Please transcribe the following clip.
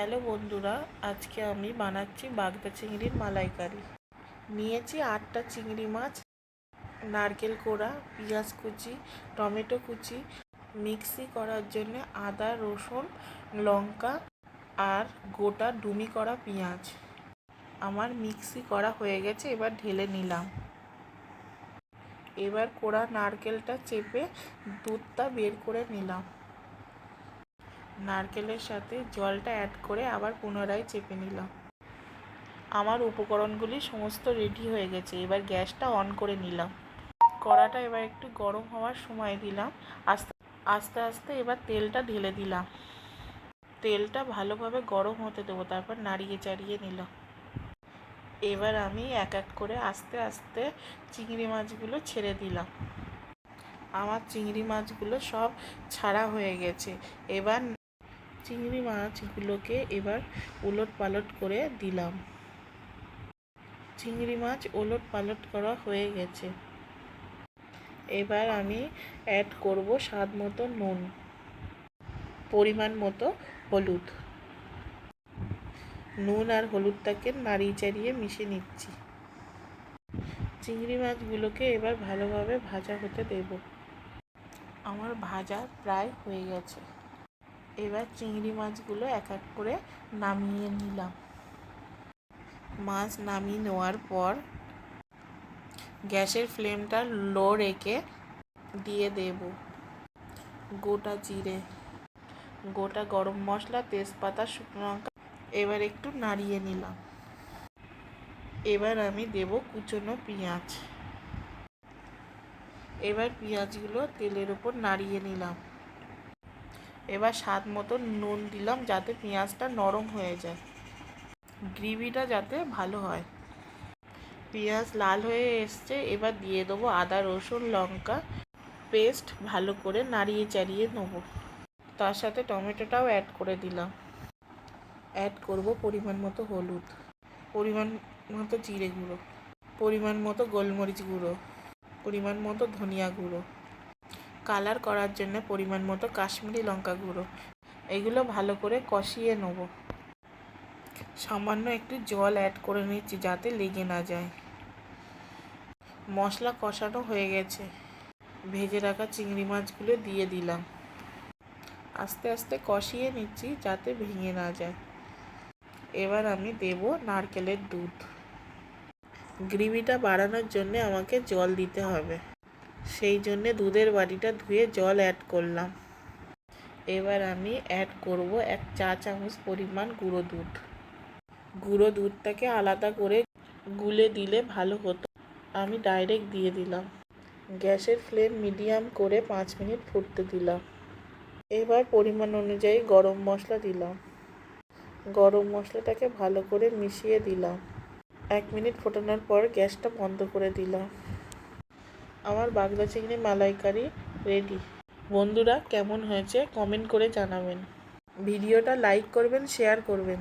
Hello বন্ধুরা, আজকে আমি বানাচ্ছি বাগদা চিংড়ির মালাইকারি। নিয়েছি আটটা চিংড়ি মাছ, নারকেল কোড়া, পেঁয়াজ কুচি, টমেটো কুচি, মিক্সি করার জন্য আদা, রসুন, লঙ্কা আর গোটা ডুমি করা পেঁয়াজ। আমার মিক্সি করা হয়ে গেছে, এবার ঢেলে নিলাম। এবার কোড়া নারকেলটা চেপে দুধটা বের করে নিলাম। নারকেলের সাথে জলটা অ্যাড করে আবার পুনরায় চেপে নিলাম আমার উপকরণগুলি সমস্ত রেডি হয়ে গেছে, এবার গ্যাসটা অন করে নিলাম। কড়াটা এবার একটু গরম হওয়ার সময় দিলাম। আস্তে আস্তে আস্তে এবার তেলটা ঢেলে দিলাম। তেলটা ভালোভাবে গরম হতে দেবো, তারপর নাড়িয়ে চাড়িয়ে নিলাম এবার আমি এক এক করে আস্তে আস্তে চিংড়ি মাছগুলো ছেড়ে দিলাম। আমার চিংড়ি মাছগুলো সব ছাড়া হয়ে গেছে। এবার চিংড়ি মাছগুলোকে এবার উলট পালট করে দিলাম। চিংড়ি মাছ ওলট পালট করা হয়ে গেছে। এবার আমি অ্যাড করব স্বাদ মতো নুন, পরিমাণ মতো হলুদ। নুন আর হলুদটাকে নাড়িয়ে চাড়িয়ে মিশিয়ে নিচ্ছি। চিংড়ি মাছগুলোকে এবার ভালোভাবে ভাজা হতে দেব। আমার ভাজা প্রায় হয়ে গেছে। এবার চিংড়ি মাছগুলো এক এক করে নামিয়ে নিলাম। মাছ নামিয়ে নেওয়ার পর গ্যাসের ফ্লেমটা লো রেখে দিয়ে দেব গোটা জিরে। গোটা গরম মশলা, তেজপাতা, শুকনো লঙ্কা এবার একটু নাড়িয়ে নিলাম। এবার আমি দেব কুচনো পেঁয়াজ। এবার পেঁয়াজগুলো তেলের ওপর নাড়িয়ে নিলাম। এবার স্বাদ মতো নুন দিলাম যাতে পেঁয়াজটা নরম হয়ে যায়। গ্রেভিটা যাতে ভালো হয়। পেঁয়াজ লাল হয়ে এসছে, এবার দিয়ে দেবো আদা, রসুন, লঙ্কা পেস্ট ভালো করে নাড়িয়ে চাড়িয়ে নেব। তার সাথে টমেটোটাও অ্যাড করে দিলাম। অ্যাড করব পরিমাণ মতো হলুদ, পরিমাণ মতো জিরে গুঁড়ো, পরিমাণ মতো গোলমরিচ গুঁড়ো, পরিমাণ মতো ধনিয়া গুঁড়ো। কালার করার জন্য পরিমাণ মতো কাশ্মীরি লঙ্কা গুঁড়ো। এগুলো ভালো করে কষিয়ে নেব। সামান্য একটু জল অ্যাড করে নিচ্ছি যাতে লেগে না যায়। মশলা কষানো হয়ে গেছে। ভেজে রাখা চিংড়ি মাছগুলো দিয়ে দিলাম। আস্তে আস্তে কষিয়ে নিচ্ছি যাতে ভেঙে না যায়। এবার আমি দেব নারকেলের দুধ। গ্রেভিটা বাড়ানোর জন্য আমাকে জল দিতে হবে। সেই জন্যে দুধের বাটিটা ধুয়ে জল অ্যাড করলাম। এবার আমি অ্যাড করব এক চা চামচ পরিমাণ গুঁড়ো দুধ। গুঁড়ো দুধটাকে আলাদা করে গুলে দিলে ভালো হতো। আমি ডাইরেক্ট দিয়ে দিলাম। গ্যাসের ফ্লেম মিডিয়াম করে পাঁচ মিনিট ফুটতে দিলাম। এবার পরিমাণ অনুযায়ী গরম মশলা দিলাম। গরম মশলাটাকে ভালো করে মিশিয়ে দিলাম। এক মিনিট ফোটানোর পর গ্যাসটা বন্ধ করে দিলাম। আমার বাগদা চিংড়ি মালাইকারি রেডি বন্ধুরা, কেমন হয়েছে? কমেন্ট করে জানাবেন। ভিডিওটা লাইক করবেন শেয়ার করবেন।